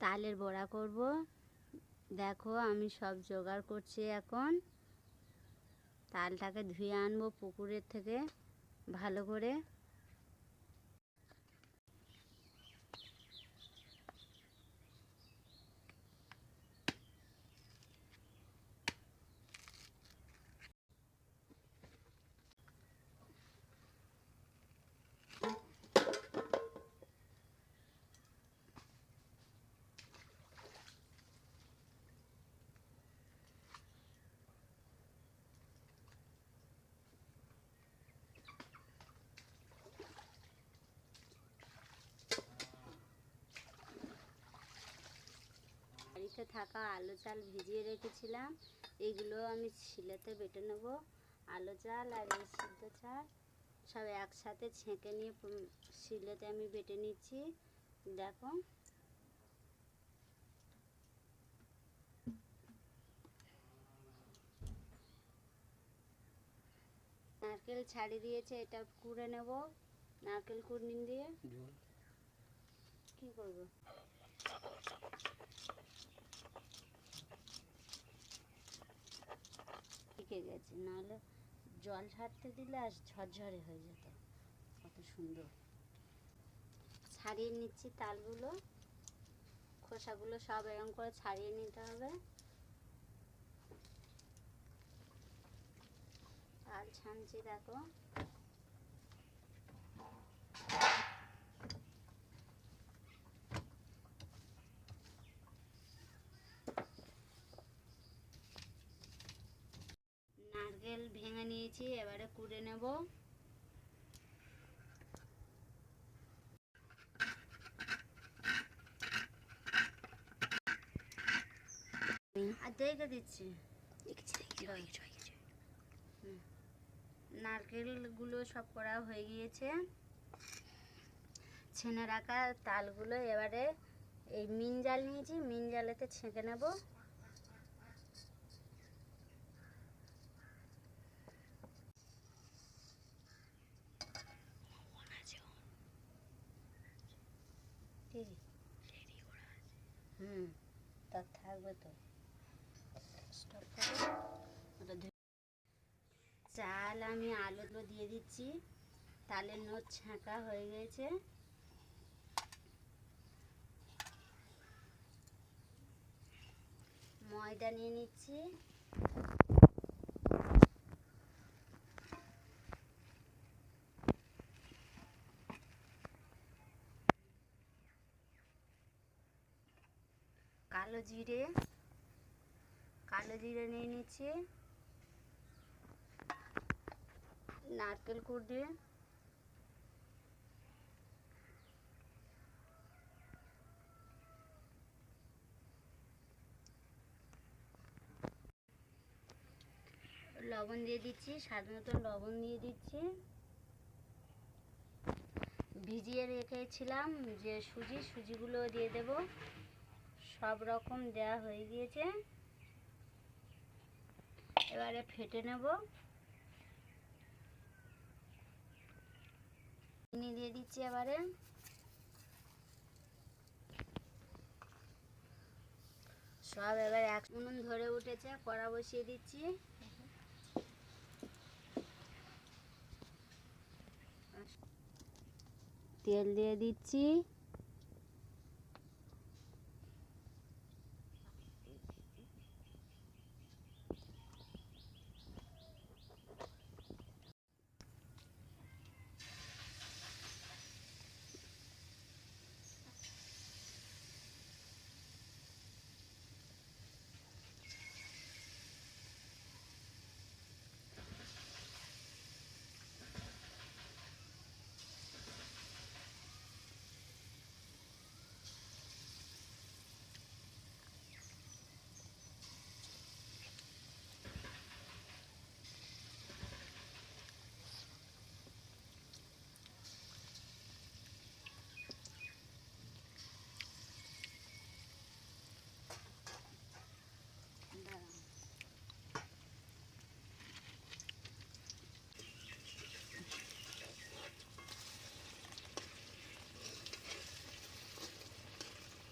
তালের বড়া করব। দেখো আমি সব জোগাড় করছি এখন। তালটাকে ধুয়ে আনব পুকুরের থেকে ভালো করে। বাড়িতে থাকা আলু চাল ভিজিয়ে রেখেছিলাম। এগুলো আমি শিলেতে বেটে নেব। আলু চাল আর এই সিদ্ধ চাল সব একসাথে ছেঁকে নিয়ে শিলেতে আমি বেটে নিচ্ছি। দেখো। নারকেল ছাড়ি দিয়েছে এটা কুড়ে নেব। নারকেল কুড়নি দিয়ে। কি করব? টিকে গেছে, নাহলে জল ছাড়তে দিলে আর ঝরঝরে হয়ে যেত। কত সুন্দর। ছাড়িয়ে নিচ্ছি তালগুলো। খোসাগুলো সব এরম করে ছাড়িয়ে নিতে হবে। তাল ছানছি দেখো। নারকেল ভেঙে নিয়েছি এবারে কুড়ে নেব। আর দেখে দিচ্ছি। হুম। নারকেলগুলো সব করা হয়ে গিয়েছে। ছেনে রাখা তালগুলো এবারে এই মিন জাল নিয়েছি মিন জালেতে ছেঁকে নেব। কি? হুম তা থাকবে তো। চাল আমি আলুগুলো দিয়ে দিচ্ছি। তালের নোট ছাঁকা হয়ে গেছে। ময়দা নিয়ে নিচ্ছি। কালো জিরে কালো জিরে নিয়ে নিচ্ছি, নারকেল কুড়ি লবণ দিয়ে দিচ্ছি, স্বাদ মতো লবণ দিয়ে দিচ্ছি। ভিজিয়ে রেখেছিলাম যে সুজি, সুজিগুলো দিয়ে দেব। সব রকম দেয়া হয়ে গিয়েছে। এবারে ফেটে নেব। চিনি দিয়ে দিচ্ছি এবারে। সব এবার এক উনুন ধরে উঠেছে, কড়া বসিয়ে দিচ্ছি। তেল দিয়ে দিচ্ছি।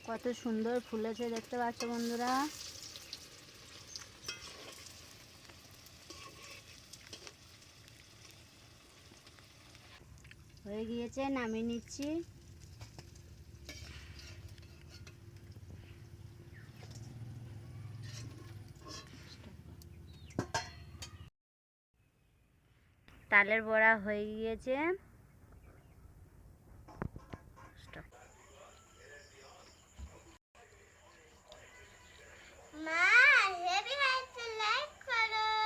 কত সুন্দর ফুলেছে দেখতে পাচ্ছ বন্ধুরা। হয়ে গিয়েছে নামিয়ে নিচ্ছি। তালের বড়া হয়ে গিয়েছে। মা হেভি হাইট লাইক করো